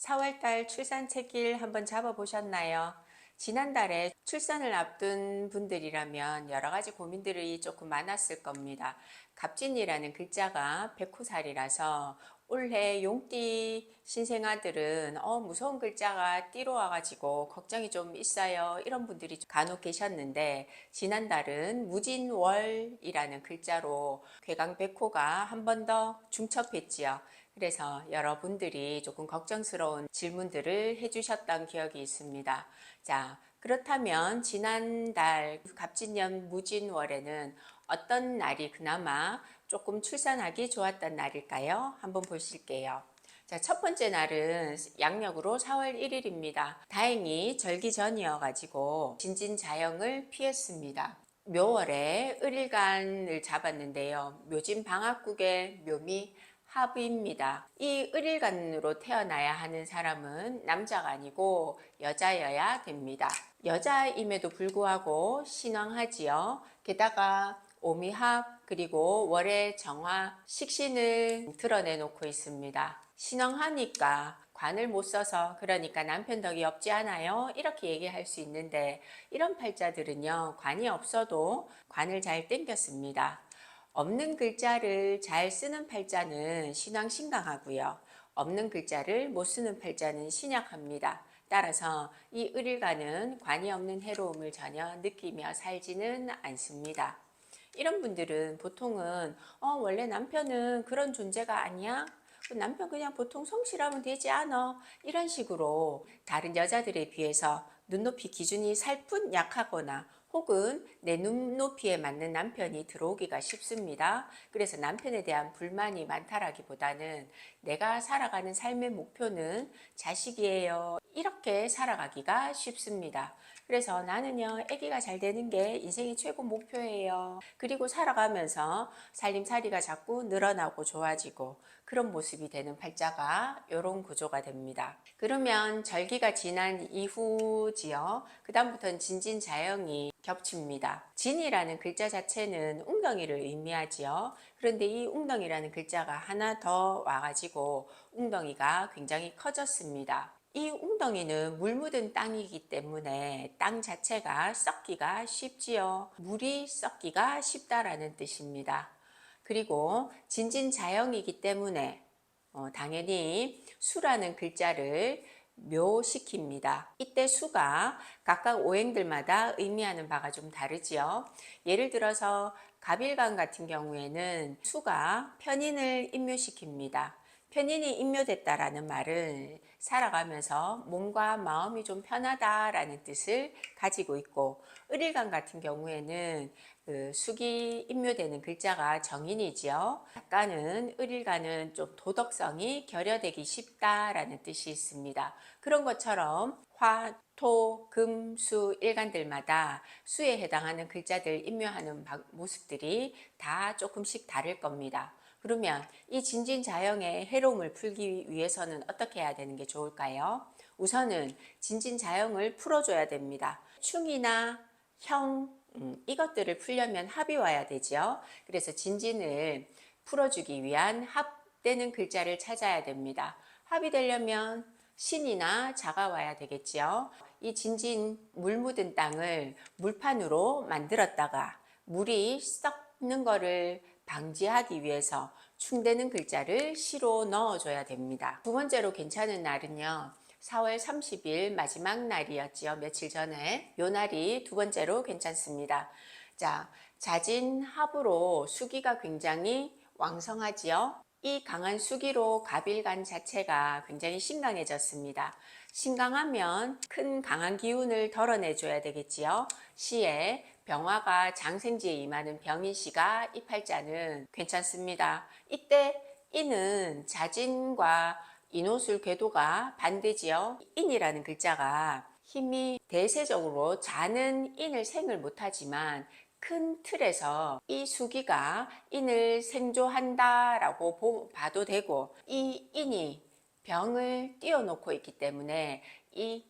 4월달 출산 체길 한번 잡아보셨나요? 지난달에 출산을 앞둔 분들이라면 여러 가지 고민들이 조금 많았을 겁니다. 갑진이라는 글자가 백호살이라서 올해 용띠 신생아들은 어 무서운 글자가 띠로 와가지고 걱정이 좀 있어요 이런 분들이 간혹 계셨는데 지난달은 무진월이라는 글자로 괴강 백호가 한 번 더 중첩했지요. 그래서 여러분들이 조금 걱정스러운 질문들을 해주셨던 기억이 있습니다. 자, 그렇다면 지난달 갑진년 무진월에는 어떤 날이 그나마 조금 출산하기 좋았던 날일까요? 한번 보실게요. 자, 첫 번째 날은 양력으로 4월 1일입니다. 다행히 절기 전이어가지고 진진자영을 피했습니다. 묘월에 을일간을 잡았는데요. 묘진 방학국의 묘미 합입니다. 이 을일간으로 태어나야 하는 사람은 남자가 아니고 여자여야 됩니다. 여자임에도 불구하고 신왕하지요. 게다가 오미합 그리고 월의 정화 식신을 드러내 놓고 있습니다. 신왕하니까 관을 못 써서 그러니까 남편 덕이 없지 않아요? 이렇게 얘기할 수 있는데 이런 팔자들은요 관이 없어도 관을 잘 땡겼습니다. 없는 글자를 잘 쓰는 팔자는 신왕신강하고요. 없는 글자를 못 쓰는 팔자는 신약합니다. 따라서 이 을일간은 관이 없는 해로움을 전혀 느끼며 살지는 않습니다. 이런 분들은 보통은 어 원래 남편은 그런 존재가 아니야? 남편 그냥 보통 성실하면 되지 않아? 이런 식으로 다른 여자들에 비해서 눈높이 기준이 살뿐 약하거나 혹은 내 눈높이에 맞는 남편이 들어오기가 쉽습니다. 그래서 남편에 대한 불만이 많다라기보다는 내가 살아가는 삶의 목표는 자식이에요. 이렇게 살아가기가 쉽습니다. 그래서 나는요, 아기가 잘 되는 게 인생의 최고 목표예요. 그리고 살아가면서 살림살이가 자꾸 늘어나고 좋아지고 그런 모습이 되는 팔자가 이런 구조가 됩니다. 그러면 절기가 지난 이후지요. 그 다음부터는 진진자영이 겹칩니다. 진이라는 글자 자체는 웅덩이를 의미하지요. 그런데 이 웅덩이라는 글자가 하나 더 와가지고 웅덩이가 굉장히 커졌습니다. 이 웅덩이는 물 묻은 땅이기 때문에 땅 자체가 썩기가 쉽지요. 물이 썩기가 쉽다라는 뜻입니다. 그리고 진진자영이기 때문에 어, 당연히 수라는 글자를 묘시킵니다. 이때 수가 각각 오행들마다 의미하는 바가 좀 다르지요. 예를 들어서 갑일간 같은 경우에는 수가 편인을 임묘시킵니다. 편인이 임묘됐다라는 말은 살아가면서 몸과 마음이 좀 편하다라는 뜻을 가지고 있고 을일간 같은 경우에는 그 숙이 임묘되는 글자가 정인이지요. 약간은 을일간은 좀 도덕성이 결여되기 쉽다라는 뜻이 있습니다. 그런 것처럼 화, 토, 금, 수 일간들마다 수에 해당하는 글자들 임묘하는 모습들이 다 조금씩 다를 겁니다. 그러면 이 진진자영의 해로움을 풀기 위해서는 어떻게 해야 되는 게 좋을까요? 우선은 진진자영을 풀어줘야 됩니다. 충이나 형 음, 이것들을 풀려면 합이 와야 되죠. 그래서 진진을 풀어주기 위한 합되는 글자를 찾아야 됩니다. 합이 되려면 신이나 자가 와야 되겠지요. 이 진진 물 묻은 땅을 물판으로 만들었다가 물이 썩는 거를 방지하기 위해서 충되는 글자를 시로 넣어줘야 됩니다. 두 번째로 괜찮은 날은요. 4월 30일 마지막 날이었지요. 며칠 전에. 요 날이 두 번째로 괜찮습니다. 자, 자진 합으로 수기가 굉장히 왕성하지요. 이 강한 수기로 갑일간 자체가 굉장히 신강해졌습니다. 신강하면 큰 강한 기운을 덜어내줘야 되겠지요. 시에 병화가 장생지에 임하는 병인시가 이 팔자는 괜찮습니다. 이때 이는 자진과 인호술 궤도가 반대지요. 인이라는 글자가 힘이 대세적으로 자는 인을 생을 못하지만 큰 틀에서 이 수기가 인을 생조한다라고 봐도 되고 이 인이 병을 띄워놓고 있기 때문에 이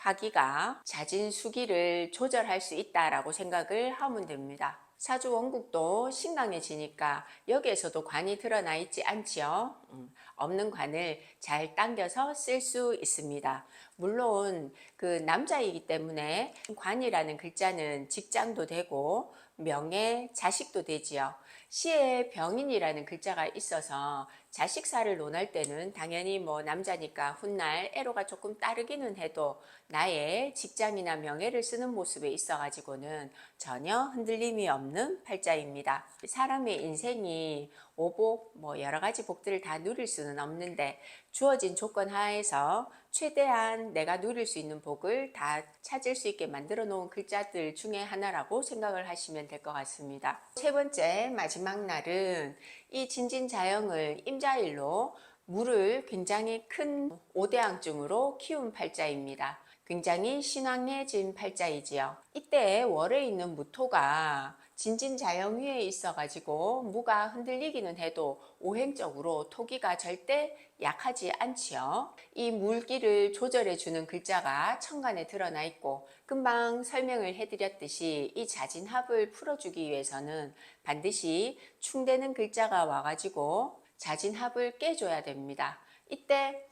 화기가 잦은 수기를 조절할 수 있다라고 생각을 하면 됩니다. 사주 원국도 신강해지니까 여기에서도 관이 드러나 있지 않지요. 음, 없는 관을 잘 당겨서 쓸 수 있습니다. 물론 그 남자이기 때문에 관이라는 글자는 직장도 되고 명예, 자식도 되지요. 시에 병인이라는 글자가 있어서 자식사를 논할 때는 당연히 뭐 남자니까 훗날 애로가 조금 따르기는 해도 나의 직장이나 명예를 쓰는 모습에 있어 가지고는 전혀 흔들림이 없는 팔자입니다. 사람의 인생이 오복 뭐 여러 가지 복들을 다 누릴 수는 없는데 주어진 조건 하에서 최대한 내가 누릴 수 있는 복을 다 찾을 수 있게 만들어 놓은 글자들 중에 하나라고 생각을 하시면 될 것 같습니다. 세 번째 마지막 날은 이 진진자영을 임자일로 물을 굉장히 큰 오대양중으로 키운 팔자입니다. 굉장히 신앙해진 팔자이지요. 이때 월에 있는 무토가 진진자영 위에 있어가지고 무가 흔들리기는 해도 오행적으로 토기가 절대 약하지 않지요. 이 물기를 조절해 주는 글자가 천간에 드러나 있고 금방 설명을 해드렸듯이 이 자진합을 풀어주기 위해서는 반드시 충되는 글자가 와가지고 자진합을 깨줘야 됩니다. 이때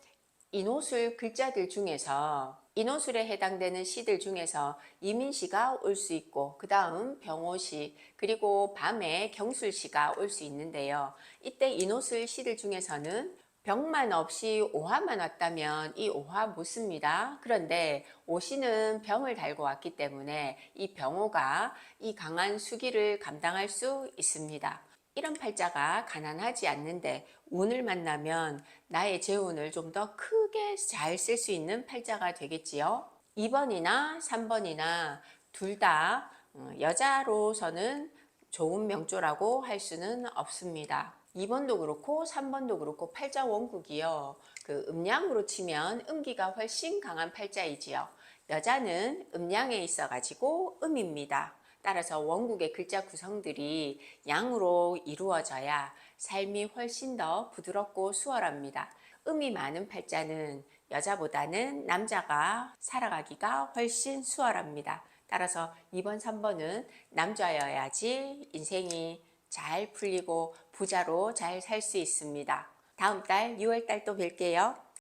인호술 글자들 중에서 인호술에 해당되는 시들 중에서 이민시가 올 수 있고 그 다음 병호시 그리고 밤에 경술시가 올 수 있는데요. 이때 인호술 시들 중에서는 병만 없이 오화만 왔다면 이 오화 못 씁니다. 그런데 오시는 병을 달고 왔기 때문에 이 병호가 이 강한 수기를 감당할 수 있습니다. 이런 팔자가 가난하지 않는데 운을 만나면 나의 재운을 좀 더 크게 잘 쓸 수 있는 팔자가 되겠지요. 2번이나 3번이나 둘다 어, 여자로서는 좋은 명조라고 할 수는 없습니다. 2번도 그렇고 3번도 그렇고 팔자 원국이요. 그 음양으로 치면 음기가 훨씬 강한 팔자이지요. 여자는 음양에 있어 가지고 음입니다. 따라서 원국의 글자 구성들이 양으로 이루어져야 삶이 훨씬 더 부드럽고 수월합니다. 음이 많은 팔자는 여자보다는 남자가 살아가기가 훨씬 수월합니다. 따라서 2번, 3번은 남자여야지 인생이 잘 풀리고 부자로 잘 살 수 있습니다. 다음 달 6월 달 또 뵐게요.